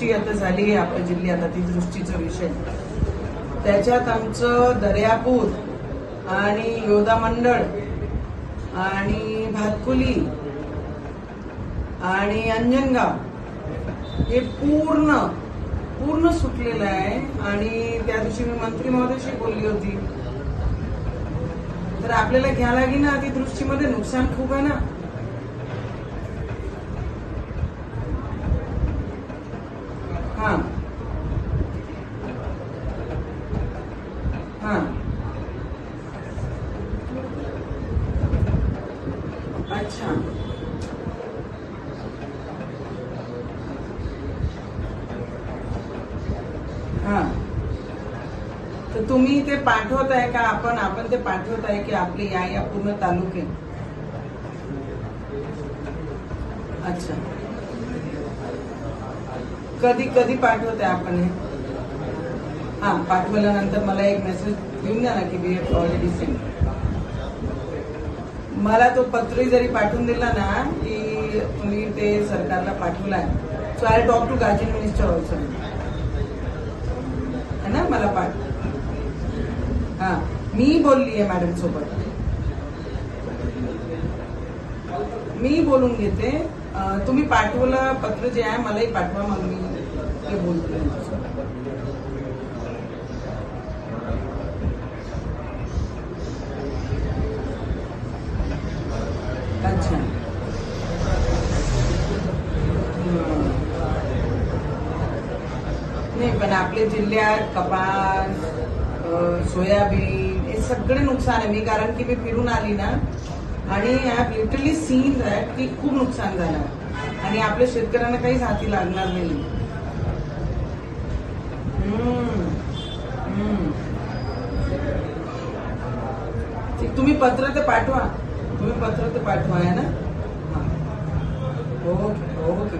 दृष्टी आता झाली आहे आपल्या जिल्ह्यात अतिवृष्टीचा विषय. त्याच्यात आमचं दर्यापूर आणि योदा मंडळ आणि भातकुली आणि अंजनगाव हे पूर्ण पूर्ण सुटलेलं आहे. आणि त्या दिवशी मी मंत्री महोदयाशी बोलली होती. तर आपल्याला घ्या लागे ना अतिवृष्टीमध्ये नुकसान खूप आहे ना हा हा. अच्छा. हा. तर तुम्ही ते पाठवत आहे का आपण आपण ते पाठवत आहे की आपले या या पूर्ण तालुके? अच्छा. कधी कधी पाठवत आहे आपण हे? हा पाठवल्यानंतर मला एक मेसेज येऊन द्या ना की वी हॅव ऑलरेडी सेंड मला तो पत्र जरी पाठवून दिला ना की तुम्ही ते सरकारला पाठवलाय. So I talk to guardian minister also है ना? मला पाठ हा मी बोलली आहे मॅडम सोबत. मी बोलून घेते. तुम्ही पाठवलं पत्र जे आहे मलाही पाठवा मग मी ते बोलते त्यांच्यासोबत. अच्छा हम्म. नाही पण आपल्या जिल्ह्यात कपास सोयाबीन हे सगळे नुकसान आहे. मी कारण की मी फिरून आली ना आणि I have literally seen that की खूप नुकसान झालं. आणि आपल्या शेतकऱ्यांना काहीच हाती लागणार नाही. ठीक, तुम्ही पत्र ते पाठवा. तुम्ही पत्र ते पाठवा आहे ना? Okay okay.